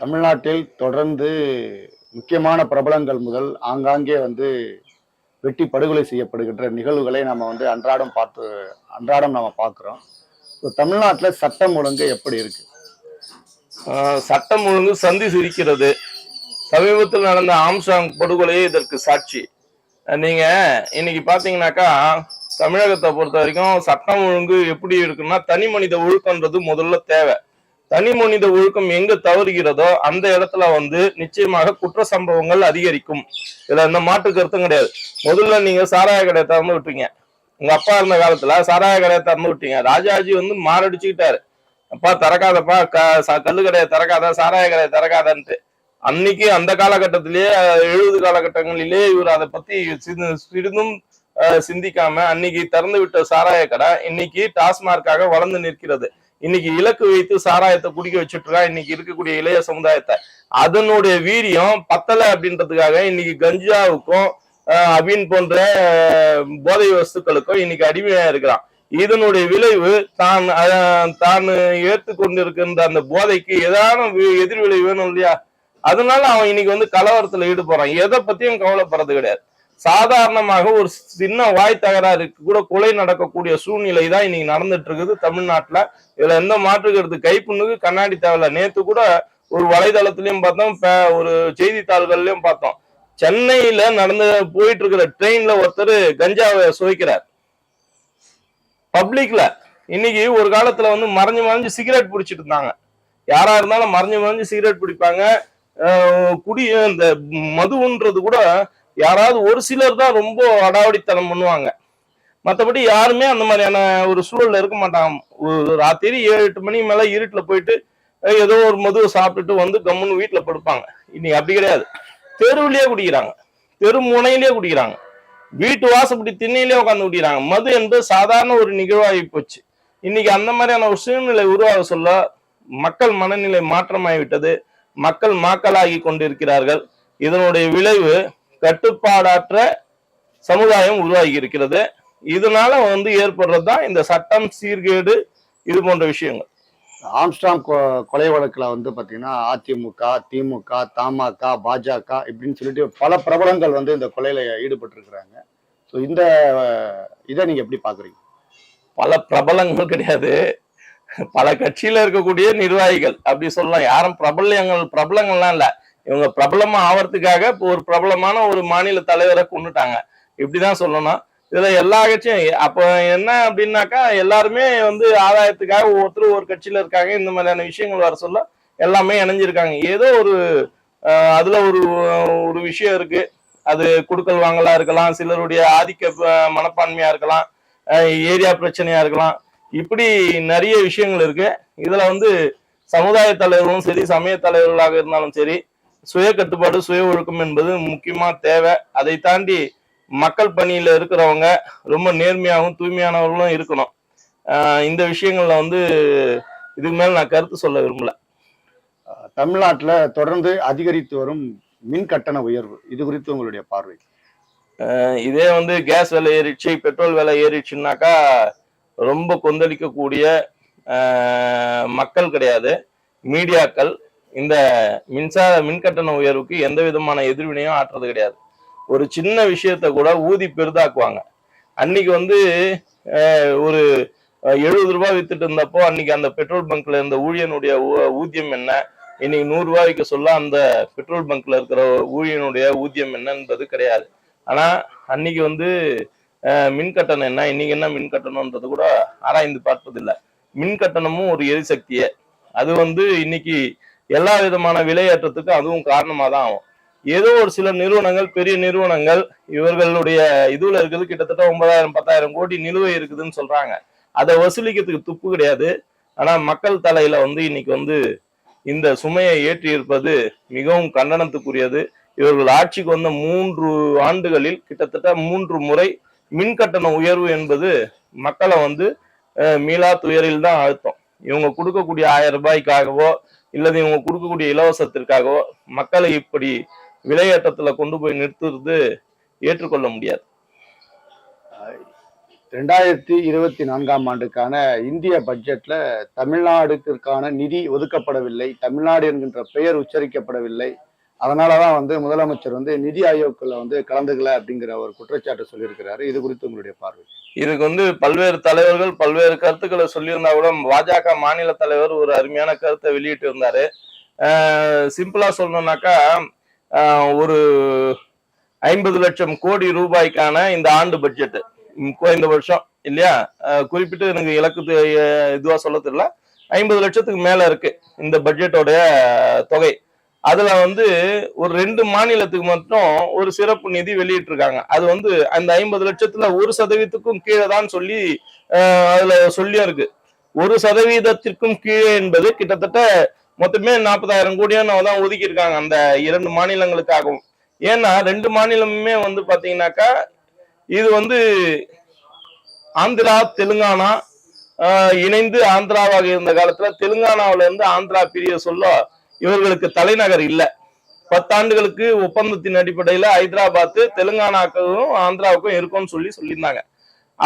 தமிழ்நாட்டில் தொடர்ந்து முக்கியமான பிரபலங்கள் முதல் ஆங்காங்கே வந்து வெட்டி படுகொலை செய்யப்படுகின்ற நிகழ்வுகளை நம்ம வந்து அன்றாடம் பார்த்து அன்றாடம் நம்ம பார்க்குறோம். ஸோ தமிழ்நாட்டில் சட்டம் ஒழுங்கு எப்படி இருக்கு? சட்டம் ஒழுங்கு சந்தி சிரிக்கிறது. சமீபத்தில் நடந்த ஆம்சாங் படுகொலையே இதற்கு சாட்சி. நீங்கள் நீங்க இன்னைக்கு பாத்தீங்கன்னாக்கா தமிழகத்தை பொறுத்த வரைக்கும் சட்டம் ஒழுங்கு எப்படி இருக்குன்னா தனி மனித ஒழுக்கன்றது முதல்ல தேவை. தனி மனித ஒழுக்கம் எங்க தவறுகிறதோ அந்த இடத்துல வந்து நிச்சயமாக குற்ற சம்பவங்கள் அதிகரிக்கும். இதுல எந்த மாற்று கருத்தும் கிடையாது. முதல்ல நீங்க சாராய கடையை திறந்து விட்டீங்க உங்க அப்பா இருந்த காலத்துல சாராய கடையை திறந்து விட்டீங்க. ராஜாஜி வந்து மாரடிச்சுக்கிட்டாரு. அப்பா திறக்காதப்பா க- கல்லு கடையை திறக்காத சாராய கடையை திறக்காதன்ட்டு. அன்னைக்கு அந்த காலகட்டத்திலேயே எழுபது காலகட்டங்களிலே இவர் அதை பத்தி சிறு- சிறிதும் அஹ், சிந்திக்காம அன்னைக்கு திறந்து விட்ட சாராய கடை இன்னைக்கு டாஸ்மார்க்காக வளர்ந்து நிற்கிறது. இன்னைக்கு இலக்கு வைத்து சாராயத்தை குடிக்க வச்சுட்டு இன்னைக்கு இருக்கக்கூடிய இளைய சமுதாயத்தை. அதனுடைய வீரியம் பத்தல அப்படின்றதுக்காக இன்னைக்கு கஞ்சாவுக்கும் அஹ், அபின் போன்ற போதை வஸ்துக்களுக்கும் இன்னைக்கு அடிமையா இருக்கிறான். இதனுடைய விளைவு தான் அஹ், தான் ஏற்றுக்கொண்டிருக்கின்ற அந்த போதைக்கு ஏதான வி- எதிர்விளை வேணும் இல்லையா? அதனால அவன் இன்னைக்கு வந்து கலவரத்துல ஈடுபடுறான். எதை பத்தியும் கவலைப்படுறது கிடையாது. சாதாரணமாக ஒரு சின்ன வாய் தகராறுக்கு கூட கொலை நடக்கக்கூடிய சூழ்நிலை தான் இன்னைக்கு நடந்துட்டு இருக்குது தமிழ்நாட்டுல. இதுல எந்த மாற்று கைப்புண்ணுக்கு கண்ணாடி தேவையில்ல. நேத்து கூட ஒரு வலைதளத்திலயும் பார்த்தோம் ஒரு செய்தித்தாள்கள்லயும் பார்த்தோம். சென்னையில நடந்து போயிட்டு இருக்கிற ட்ரெயின்ல ஒருத்தர் கஞ்சாவை சுவைக்கிறார். பப்ளிக்ல இன்னைக்கு ஒரு காலத்துல வந்து மறைஞ்சு மறைஞ்சு சிகரெட் பிடிச்சிட்டு இருந்தாங்க. யாரா இருந்தாலும் மறைஞ்சு மறைஞ்சு சிகரெட் பிடிப்பாங்க. அஹ் குடி இந்த மதுன்றது கூட யாராவது ஒரு சிலர் தான் ரொம்ப அடாவடித்தனம் பண்ணுவாங்க. மற்றபடி யாருமே அந்த மாதிரியான ஒரு சூழல்ல இருக்க மாட்டாங்க. ராத்திரி ஏழு எட்டு மணி மேல இருட்டுல போயிட்டு ஏதோ ஒரு மதுவை சாப்பிட்டுட்டு வந்து கம்முன்னு வீட்டில் படுப்பாங்க. இன்னைக்கு அப்படி கிடையாது. தெருவுலயே குடிக்கிறாங்க. தெரு முனையிலேயே குடிக்கிறாங்க. வீட்டு வாசப்படி திண்ணையிலேயே உட்காந்து குடிக்கிறாங்க. மது என்பது சாதாரண ஒரு நிகழ்வாகி போச்சு. இன்னைக்கு அந்த மாதிரியான ஒரு சூழ்நிலை உருவாக சொல்ல மக்கள் மனநிலை மாற்றமாகிவிட்டது. மக்கள் மாக்களாகி கொண்டிருக்கிறார்கள். இதனுடைய விளைவு கட்டுப்பாடற்ற சமுதாயம் உருவாகி இருக்கிறது. இதனால வந்து ஏற்படுறதுதான் இந்த சட்டம் சீர்கேடு இது போன்ற விஷயங்கள். ஆம்ஸ்டாங் கொலை வழக்குல வந்து பாத்தீங்கன்னா அதிமுக திமுக தமாக பாஜக இப்படின்னு சொல்லிட்டு பல பிரபலங்கள் வந்து இந்த கொலையில ஈடுபட்டு இருக்கிறாங்க ஸோ இந்த இதை நீங்க எப்படி பாக்குறீங்க? பல பிரபலங்கள் கிடையாது. பல கட்சியில இருக்கக்கூடிய நிர்வாகிகள் அப்படி சொல்லலாம். யாரும் பிரபலங்கள் பிரபலங்கள்லாம் இல்ல. இவங்க பிரபலமா ஆவறதுக்காக இப்போ ஒரு பிரபலமான ஒரு மாநில தலைவரை கொண்டுட்டாங்க. இப்படிதான் சொல்லணும். இதுல எல்லா கட்சியும் அப்ப என்ன அப்படின்னாக்கா எல்லாருமே வந்து ஆதாயத்துக்காக ஒவ்வொருத்தரும் ஒரு கட்சியில இருக்காங்க. இந்த மாதிரியான விஷயங்கள் வர சொல்ல எல்லாமே இணைஞ்சிருக்காங்க. ஏதோ ஒரு அதுல ஒரு ஒரு விஷயம் இருக்கு. அது குடுக்கல் வாங்கலா இருக்கலாம் சிலருடைய ஆதிக்க மனப்பான்மையா இருக்கலாம் ஏரியா பிரச்சனையா இருக்கலாம். இப்படி நிறைய விஷயங்கள் இருக்கு. இதுல வந்து சமுதாய தலைவர்களும் சரி சமய தலைவர்களாக இருந்தாலும் சரி சுய கட்டுப்பாடு சுய ஒழுக்கம் என்பது முக்கியமா தேவை. அதை தாண்டி மக்கள் பணியில இருக்கிறவங்க ரொம்ப நேர்மையாகவும் தூய்மையானவர்களும் இருக்கணும். இந்த விஷயங்கள்ல வந்து இதுக்கு மேல நான் கருத்து சொல்ல விரும்பல. தமிழ்நாட்டுல தொடர்ந்து அதிகரித்து வரும் மின் கட்டண உயர்வு. இது குறித்து உங்களுடைய பார்வை. இதே வந்து கேஸ் விலை ஏறிடுச்சு பெட்ரோல் விலை ஏறிடுச்சுன்னாக்கா ரொம்ப கொந்தளிக்கக்கூடிய மக்கள் கிடையாது மீடியாக்கள் இந்த மின்சார மின்கட்டண உயர்வுக்கு எந்த விதமான எதிர்வினையும் ஆற்றுறது கிடையாது. ஒரு சின்ன விஷயத்த கூட ஊதி பெரிதாக்குவாங்க. அன்னைக்கு வந்து ஒரு எழுபது ரூபாய் வித்துட்டு இருந்தப்போ அன்னைக்கு அந்த பெட்ரோல் பங்க்ல இருந்த ஊழியனுடைய ஊ- ஊதியம் என்ன? இன்னைக்கு நூறு ரூபாய்க்கு சொல்ல அந்த பெட்ரோல் பங்க்ல இருக்கிற ஊழியனுடைய ஊதியம் என்ன என்பது கிடையாது. ஆனா அன்னைக்கு வந்து மின் கட்டணம் என்ன? இன்னைக்கு என்ன மின் கட்டணம்ன்றது கூட ஆராய்ந்து பார்ப்பதில்லை. மின் கட்டணமும் ஒரு எரிசக்தியே. அது வந்து இன்னைக்கு எல்லா விதமான விலையேற்றத்துக்கு அதுவும் காரணமா தான் ஆகும். ஏதோ ஒரு சில நிறுவனங்கள் பெரிய நிறுவனங்கள் இவர்களுடைய இதுல இருக்குது கிட்டத்தட்ட ஒன்பதாயிரம் பத்தாயிரம் கோடி நிலுவை இருக்குதுன்னு சொல்றாங்க. அதை வசூலிக்கிறதுக்கு துப்பு கிடையாது. ஆனா மக்கள் தலையில வந்து இன்னைக்கு வந்து இந்த சுமையை ஏற்றி இருப்பது மிகவும் கண்டனத்துக்குரியது. இவர்கள் ஆட்சிக்கு வந்த மூன்று ஆண்டுகளில் கிட்டத்தட்ட மூன்று முறை மின் கட்டண உயர்வு என்பது மக்களை வந்து மீளா துயரில் தான் அழுத்தம். இவங்க கொடுக்கக்கூடிய ஆயிரம் ரூபாய்க்காகவோ இல்லது இவங்க கொடுக்கக்கூடிய இலவசத்திற்காகவோ மக்களை இப்படி விலையேற்றத்துல கொண்டு போய் நிறுத்துறது ஏற்றுக்கொள்ள முடியாது. ரெண்டாயிரத்தி இருபத்தி நான்காம் ஆண்டுக்கான இந்திய பட்ஜெட்ல தமிழ்நாடுக்கிற்கான நிதி ஒதுக்கப்படவில்லை. தமிழ்நாடு என்கின்ற பெயர் உச்சரிக்கப்படவில்லை. அதனாலதான் வந்து முதலமைச்சர் வந்து நிதி ஆயோக்கில் வந்து கலந்துக்கல அப்படிங்கிற ஒரு குற்றச்சாட்டு சொல்லியிருக்கிறாரு. இது குறித்து உங்களுடைய பார்வை. இதுக்கு வந்து பல்வேறு தலைவர்கள் பல்வேறு கருத்துக்களை சொல்லியிருந்தா கூட பாஜக மாநில தலைவர் ஒரு அருமையான கருத்தை வெளியிட்டு இருந்தாரு சிம்பிளா சொல்லணும்னாக்கா ஒரு ஐம்பது லட்சம் கோடி ரூபாய்க்கான இந்த ஆண்டு பட்ஜெட் இந்த வருஷம் இல்லையா? குறிப்பிட்டு எனக்கு இலக்கு இதுவா சொல்ல தெரியல. ஐம்பது லட்சத்துக்கு மேல இருக்கு இந்த பட்ஜெட்டோடைய தொகை. அதுல வந்து ஒரு ரெண்டு மாநிலத்துக்கு மட்டும் ஒரு சிறப்பு நிதி வெளியிட்டிருக்காங்க. அது வந்து அந்த ஐம்பது லட்சத்துல ஒரு சதவீதத்துக்கும் கீழே தான் சொல்லி அதுல சொல்லியும் இருக்கு. ஒரு சதவீதத்திற்கும் கீழே என்பது கிட்டத்தட்ட மொத்தமே நாற்பதாயிரம் கோடியான தான் ஒதுக்கி இருக்காங்க அந்த இரண்டு மாநிலங்களுக்காகவும். ஏன்னா ரெண்டு மாநிலமுமே வந்து பாத்தீங்கன்னாக்கா இது வந்து ஆந்திரா தெலுங்கானா இணைந்து ஆந்திராவாக இருந்த காலத்துல தெலுங்கானாவில இருந்து ஆந்திரா பிரிய சொல்ல இவர்களுக்கு தலைநகர் இல்லை. பத்தாண்டுகளுக்கு ஒப்பந்தத்தின் அடிப்படையில ஹைதராபாத் தெலுங்கானாக்கும் ஆந்திராவுக்கும் இருக்கும்னு சொல்லி சொல்லியிருந்தாங்க.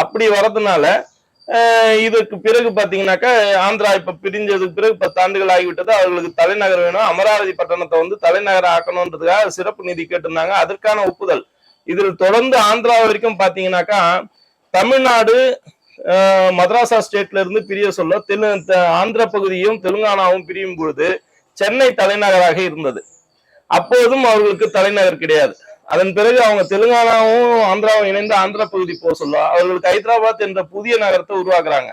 அப்படி வரதுனால இதுக்கு பிறகு பாத்தீங்கன்னாக்கா ஆந்திரா இப்ப பிரிஞ்சதுக்கு பிறகு பத்தாண்டுகள் ஆகிவிட்டது. அவர்களுக்கு தலைநகர் வேணும். அமராவதி பட்டணத்தை வந்து தலைநகர் ஆக்கணும்ன்றதுக்காக சிறப்பு நிதி கேட்டிருந்தாங்க. அதற்கான ஒப்புதல். இதில் தொடர்ந்து ஆந்திரா வரைக்கும் பாத்தீங்கன்னாக்கா தமிழ்நாடு மதராசா ஸ்டேட்ல இருந்து பிரிய சொல்ல தெலு ஆந்திர பகுதியும் தெலுங்கானாவும் பிரியும் பொழுது சென்னை தலைநகராக இருந்தது. அப்போதும் அவர்களுக்கு தலைநகர் கிடையாது. அதன் பிறகு அவங்க தெலுங்கானாவும் ஆந்திராவும் இணைந்து ஆந்திர பகுதி போக சொல்ல அவர்களுக்கு ஹைதராபாத் என்ற புதிய நகரத்தை உருவாக்குறாங்க.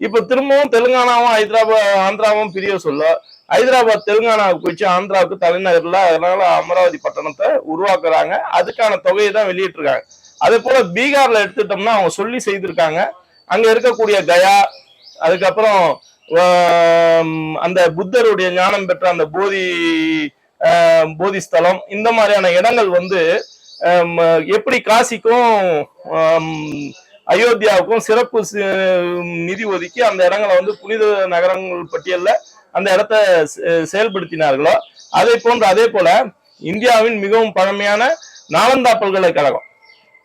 இப்ப திரும்பவும் தெலுங்கானாவும் ஹைதராபாத் ஆந்திராவும் பிரிய சொல்ல ஹைதராபாத் தெலுங்கானாவுக்கு போயிடுச்சு ஆந்திராவுக்கு தலைநகர்ல அதனால அமராவதி பட்டணத்தை உருவாக்குறாங்க. அதுக்கான தொகையை தான் வெளியிட்டிருக்காங்க. அதே போல பீகார்ல எடுத்துட்டோம்னா அவங்க சொல்லி செய்திருக்காங்க. அங்க இருக்கக்கூடிய கயா அதுக்கப்புறம் அந்த புத்தருடைய ஞானம் பெற்ற அந்த போதி போதிஸ்தலம் போதி ஸ்தலம் இந்த மாதிரியான இடங்கள் வந்து எப்படி காசிக்கும் அயோத்தியாவுக்கும் சிறப்பு நிதி ஒதுக்கி அந்த இடங்களை வந்து புனித நகரங்கள் பட்டியலில் அந்த இடத்த செ- செயல்படுத்தினார்களோ அதே போன்று அதே போல இந்தியாவின் மிகவும் பழமையான நாலந்தா பல்கலைக்கழகம்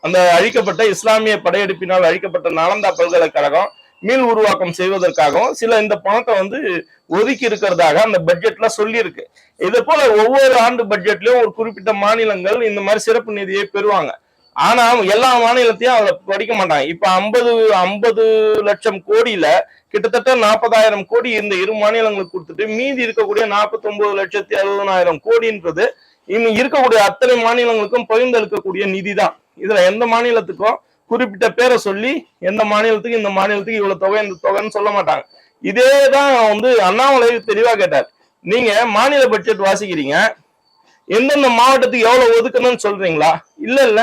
அந்த அழிக்கப்பட்ட இஸ்லாமிய படையெடுப்பினால் அழிக்கப்பட்ட நாலந்தா பல்கலைக்கழகம் மீள் உருவாக்கம் செய்வதற்காகவும் சில இந்த பணத்தை வந்து ஒதுக்கி இருக்கிறதாக அந்த பட்ஜெட்ல சொல்லியிருக்கு. இதே போல ஒவ்வொரு ஆண்டு பட்ஜெட்லயும் ஒரு குறிப்பிட்ட மாநிலங்கள் இந்த மாதிரி சிறப்பு நிதியை பெறுவாங்க. ஆனா எல்லா மாநிலத்தையும் அதை படிக்க மாட்டாங்க. இப்ப ஐம்பது ஐம்பது லட்சம் கோடியில கிட்டத்தட்ட நாற்பதாயிரம் கோடி இந்த இரு மாநிலங்களுக்கு கொடுத்துட்டு மீதி இருக்கக்கூடிய நாற்பத்தி ஒன்பது லட்சத்தி அறுபதாயிரம் கோடின்றது இன்னும் இருக்கக்கூடிய அத்தனை மாநிலங்களுக்கும் பகிர்ந்தளிக்கக்கூடிய நிதி தான் இதுல எந்த மாநிலத்துக்கும் குறிப்பிட்ட பேரை சொல்லி எந்த மாநிலத்துக்கு இந்த மாநிலத்துக்கு இவ்வளவு தொகை இந்த தொகைன்னு சொல்ல மாட்டாங்க. இதே தான் வந்து அண்ணாமலை தெளிவா கேட்டார். நீங்க மாநில பட்ஜெட் வாசிக்கிறீங்க. எந்தெந்த மாவட்டத்துக்கு எவ்வளவு ஒதுக்கணும்னு சொல்றீங்களா? இல்ல இல்ல.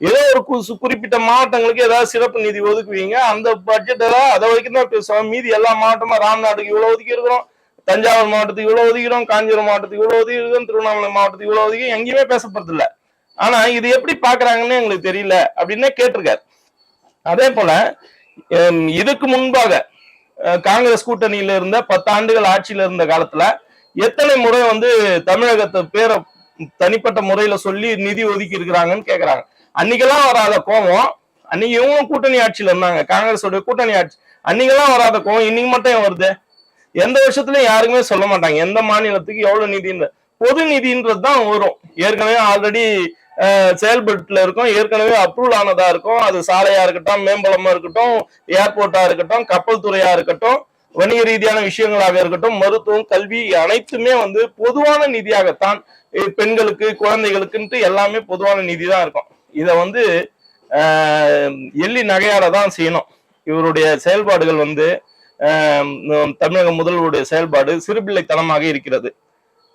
ஏதோ ஒரு குறிப்பிட்ட மாவட்டங்களுக்கு ஏதாவது சிறப்பு நிதி ஒதுக்குவீங்க. அந்த பட்ஜெட் ஏதாவது அதை வரைக்கும் தான் பேசுவோம் மீதி எல்லா மாவட்டமா ராம்நாட்டுக்கு இவ்வளவு ஒதுக்கி இருக்கிறோம். தஞ்சாவூர் மாவட்டத்துக்கு இவ்வளவு ஒதுக்கிறோம் காஞ்சிபுரம் மாவட்டத்துக்கு இவ்வளவு ஒதுக்கி திருவண்ணாமலை மாவட்டத்துக்கு இவ்வளவு ஒதுக்கி எங்கேயுமே பேசப்படுறதில்லை. ஆனா இது எப்படி பாக்குறாங்கன்னு எங்களுக்கு தெரியல அப்படின்னே கேட்டிருக்காரு. அதே போல இதுக்கு முன்பாக காங்கிரஸ் கூட்டணியில இருந்த பத்து ஆண்டுகள் ஆட்சியில இருந்த காலத்துல எத்தனை முறை வந்து தமிழகத்தை பேரை தனிப்பட்ட முறையில சொல்லி நிதி ஒதுக்கி இருக்கிறாங்கன்னு கேக்குறாங்க. அன்னைக்கெல்லாம் வராத கோபம் அன்னைக்கு இவங்களும் கூட்டணி ஆட்சியில இருந்தாங்க. காங்கிரஸோட கூட்டணி ஆட்சி அன்னைக்கெல்லாம் வராத கோபம் இன்னைக்கு மட்டும் வருது? எந்த வருஷத்துலயும் யாருக்குமே சொல்ல மாட்டாங்க. எந்த மாநிலத்துக்கு எவ்வளவு நிதின்ற பொது நிதின்றது தான் வரும். ஏற்கனவே ஆல்ரெடி செயல்பட்டுல இருக்கும். ஏற்கனவே அப்ரூவல் ஆனதா இருக்கும். அது சாலையா இருக்கட்டும் மேம்பலமா இருக்கட்டும் ஏர்போர்ட்டா இருக்கட்டும் கப்பல் துறையா இருக்கட்டும் வணிக ரீதியான விஷயங்களாக இருக்கட்டும் மருத்துவம் கல்வி அனைத்துமே வந்து பொதுவான நிதியாகத்தான் பெண்களுக்கு குழந்தைகளுக்குன்ட்டு எல்லாமே பொதுவான நிதி தான் இருக்கும். இதை வந்து எள்ளி நகையாட தான் செய்யணும். இவருடைய செயல்பாடுகள் வந்து தமிழக முதல்வருடைய செயல்பாடு சிறுபிள்ளைத்தனமாக இருக்கிறது.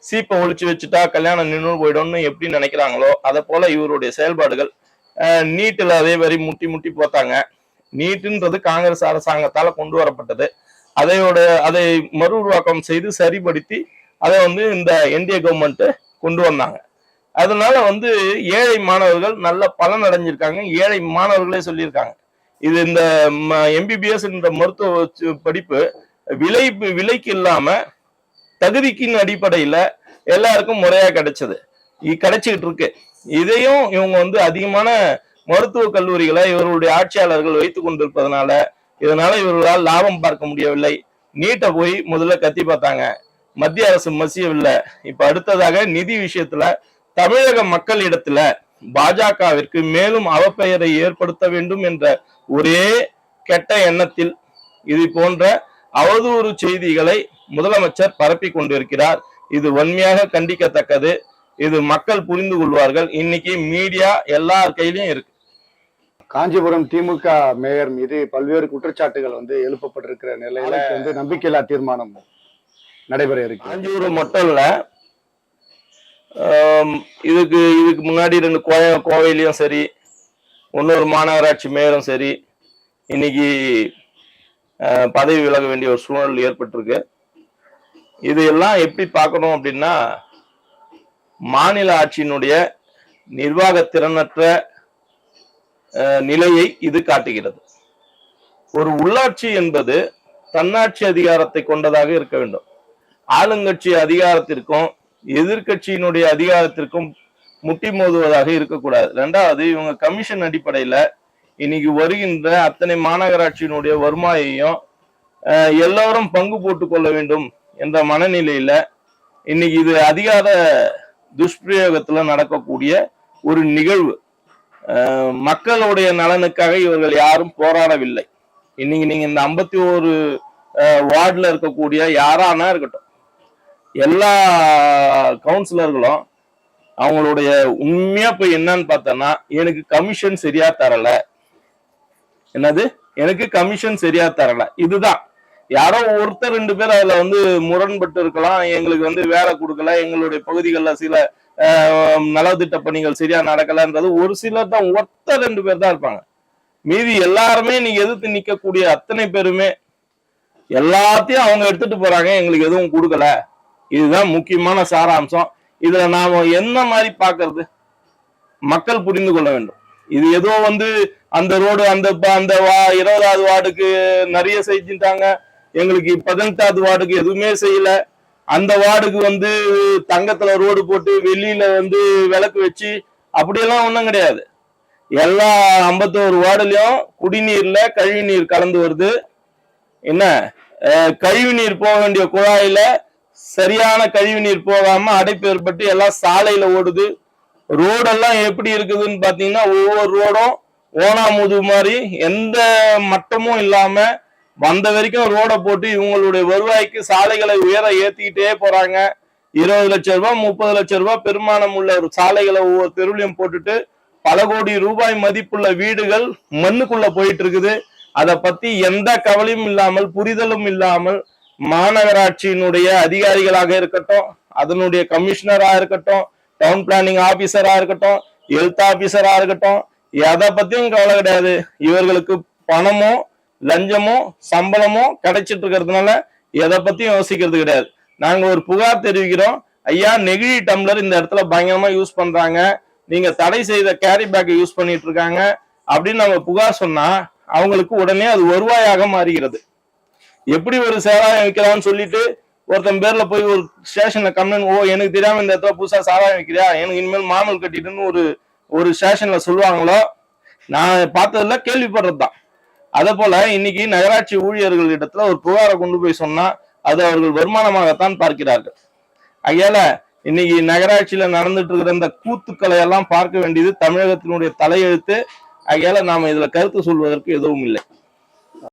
சீப்பை ஒழிச்சு வச்சுட்டா கல்யாணம் நின்று போயிடும்னு எப்படி நினைக்கிறாங்களோ அதை போல இவருடைய செயல்பாடுகள் நீட்டில் அதே மாதிரி முட்டி முட்டி போத்தாங்க நீட்டுன்றது காங்கிரஸ் அரசாங்கத்தால் கொண்டு வரப்பட்டது. அதையோட அதை மறு உருவாக்கம் செய்து சரிப்படுத்தி அதை வந்து இந்த என்டிஏ கவர்மெண்ட் கொண்டு வந்தாங்க. அதனால வந்து ஏழை மாணவர்கள் நல்ல பலன் அடைஞ்சிருக்காங்க. ஏழை மாணவர்களே சொல்லியிருக்காங்க. இது இந்த எம்பிபிஎஸ் என்ற மருத்துவ படிப்பு விலை விலைக்கு இல்லாம தகுதிக்கின் அடிப்படையில எல்லாருக்கும் முறையா கிடைச்சது. கிடைச்சிக்கிட்டு இருக்கு. இதையும் இவங்க வந்து அதிகமான மருத்துவக் கல்லூரிகளை இவர்களுடைய ஆட்சியாளர்கள் வைத்துக் கொண்டிருப்பதனால இதனால இவர்களால் லாபம் பார்க்க முடியவில்லை. நீட்டை போய் முதல்ல கத்தி பார்த்தாங்க. மத்திய அரசு மசியவில்லை. இப்ப அடுத்ததாக நிதி விஷயத்துல தமிழக மக்களிடத்துல பாஜகவிற்கு மேலும் அவப்பெயரை ஏற்படுத்த வேண்டும் என்ற ஒரே கெட்ட எண்ணத்தில் இது போன்ற அவதூறு செய்திகளை முதலமைச்சர் பரப்பி கொண்டிருக்கிறார். இது வன்மையாக கண்டிக்கத்தக்கது. இது மக்கள் புரிந்து கொள்வார்கள். இன்னைக்கு மீடியா எல்லார் கையிலயும் இருக்கு. காஞ்சிபுரம் திமுக மேயர் மீது பல்வேறு குற்றச்சாட்டுகள் வந்து எழுப்பப்பட்டிருக்கிற நிலையில வந்து நம்பிக்கையில்லா தீர்மானம் நடைபெற இருக்கு. காஞ்சிபுரம் மட்டும் இல்ல இதுக்கு இதுக்கு முன்னாடி ரெண்டு கோய கோவையிலயும் சரி இன்னொரு மாநகராட்சி மேயரும் சரி இன்னைக்கு பதவி விலக வேண்டிய ஒரு சூழல் ஏற்பட்டிருக்கு. இதையெல்லாம் எப்படி பார்க்கணும் அப்படின்னா மாநில ஆட்சியினுடைய நிர்வாக திறனற்ற நிலையை இது காட்டுகிறது. ஒரு உள்ளாட்சி என்பது தன்னாட்சி அதிகாரத்தை கொண்டதாக இருக்க வேண்டும். ஆளுங்கட்சி அதிகாரத்திற்கும் எதிர்க்கட்சியினுடைய அதிகாரத்திற்கும் முட்டி மோதுவதாக இருக்கக்கூடாது. ரெண்டாவது இவங்க கமிஷன் அடிப்படையில இன்னைக்கு வருகின்ற அத்தனை மாநகராட்சியினுடைய வருமாயையும் அஹ், எல்லோரும் பங்கு போட்டுக் கொள்ள வேண்டும். என்ற மனநிலையில இன்னைக்கு இது அதிகார துஷ்பிரயோகத்துல நடக்கக்கூடிய ஒரு நிகழ்வு. மக்களுடைய நலனுக்காக இவர்கள் யாரும் போராடவில்லை. இன்னைக்கு நீங்க இந்த ஐம்பத்தி ஒரு வார்டில் இருக்கக்கூடிய யாரானா இருக்கட்டும் எல்லா கவுன்சிலர்களும் அவங்களுடைய உண்மையா போய் என்னன்னு பார்த்தோன்னா எனக்கு கமிஷன் சரியா தரல. என்னது? எனக்கு கமிஷன் சரியா தரல. இதுதான். யாரோ ஒருத்தர் ரெண்டு பேர் அதுல வந்து முரண்பட்டு இருக்கலாம். எங்களுக்கு வந்து வேலை கொடுக்கல. எங்களுடைய பகுதிகளில் சில நலத்திட்ட பணிகள் சரியா நடக்கலன்றது ஒரு சிலர் தான் ஒருத்தர் ரெண்டு பேர் தான் இருப்பாங்க. மீதி எல்லாருமே நீங்க எதிர்த்து நிக்கக்கூடிய அத்தனை பேருமே எல்லாத்தையும் அவங்க எடுத்துட்டு போறாங்க. எங்களுக்கு எதுவும் கொடுக்கல. இதுதான் முக்கியமான சாராம்சம். இதுல நாம என்ன மாதிரி பாக்குறது மக்கள் புரிந்து கொள்ள வேண்டும். இது ஏதோ வந்து அந்த ரோடு அந்த ப- அந்த வா- இருபதாவது வார்டுக்கு நிறைய செஞ்சுட்டாங்க. எங்களுக்கு பதினெட்டாவது வார்டுக்கு எதுவுமே செய்யல. அந்த வார்டுக்கு வந்து தங்கத்துல ரோடு போட்டு வெளியில வந்து விளக்கு வச்சு அப்படியெல்லாம் ஒன்றும் கிடையாது. எல்லா ஐம்பத்தோரு வார்டுலயும் குடிநீர்ல கழிவு நீர் கலந்து வருது. என்ன? கழிவுநீர் கழிவு நீர் போக வேண்டிய குழாயில சரியான கழிவு நீர் போகாம அடைப்பு ஏற்பட்டு எல்லாம் சாலையில ஓடுது. ரோடெல்லாம் எப்படி இருக்குதுன்னு பாத்தீங்கன்னா ஒவ்வொரு ரோடும் ஓனாமுது மாதிரி எந்த மட்டமும் இல்லாம வந்த வரைக்கும் ரோடை போட்டு இவங்களுடைய வருவாய்க்கு சாலைகளை உயர ஏத்திக்கிட்டே போறாங்க. இருபது லட்சம் ரூபாய் முப்பது லட்சம் ரூபாய் பெருமானம் உள்ள ஒரு சாலைகளை ஒவ்வொரு தெருவிலையும் போட்டுட்டு பல கோடி ரூபாய் மதிப்புள்ள வீடுகள் மண்ணுக்குள்ள போயிட்டு இருக்குது அதை பத்தி எந்த கவலையும் இல்லாமல் புரிதலும் இல்லாமல் மாநகராட்சியினுடைய அதிகாரிகளாக இருக்கட்டும் அதனுடைய கமிஷனரா இருக்கட்டும் டவுன் பிளானிங் ஆபீசரா இருக்கட்டும் ஹெல்த் ஆபீசரா இருக்கட்டும் எதை பத்தியும் கவலை கிடையாது. இவர்களுக்கு பணமும் லஞ்சமோ சம்பளமோ கிடைச்சிட்டு இருக்கிறதுனால எதை பத்தியும் யோசிக்கிறது கிடையாது. நாங்க ஒரு புகார் தெரிவிக்கிறோம். ஐயா நெகிழி டம்ளர் இந்த இடத்துல பயங்கரமா யூஸ் பண்றாங்க. நீங்க தடை செய்த கேரி பேக்கை யூஸ் பண்ணிட்டு இருக்காங்க. அப்படின்னு நம்ம புகார் சொன்னா அவங்களுக்கு உடனே அது வருவாயாக மாறுகிறது. எப்படி ஒரு சாராயம் விற்கலாம்னு சொல்லிட்டு ஒருத்தன் பேர்ல போய் ஒரு ஸ்டேஷன்ல கம்ப்ளைண்ட் ஓ எனக்கு தெரியாம இந்த இடத்துல புதுசா சாராயம் விற்கிறியா? எனக்கு இனிமேல் மாமல் கட்டிட்டுன்னு ஒரு ஒரு ஸ்டேஷன்ல சொல்லுவாங்களோ? நான் பார்த்ததுல கேள்விப்படுறது தான் அதே போல இன்னைக்கு நகராட்சி ஊழியர்கள் இடத்துல ஒரு புகாரை கொண்டு போய் சொன்னா அது அவர்கள் வருமானமாகத்தான் பார்க்கிறார்கள். அதையால இன்னைக்கு நகராட்சியில நடந்துட்டு இருக்கிற இந்த கூத்துக்களை எல்லாம் பார்க்க வேண்டியது தமிழகத்தினுடைய தலையெழுத்து. அதையால நாம இதுல கருத்து சொல்வதற்கு எதுவும் இல்லை.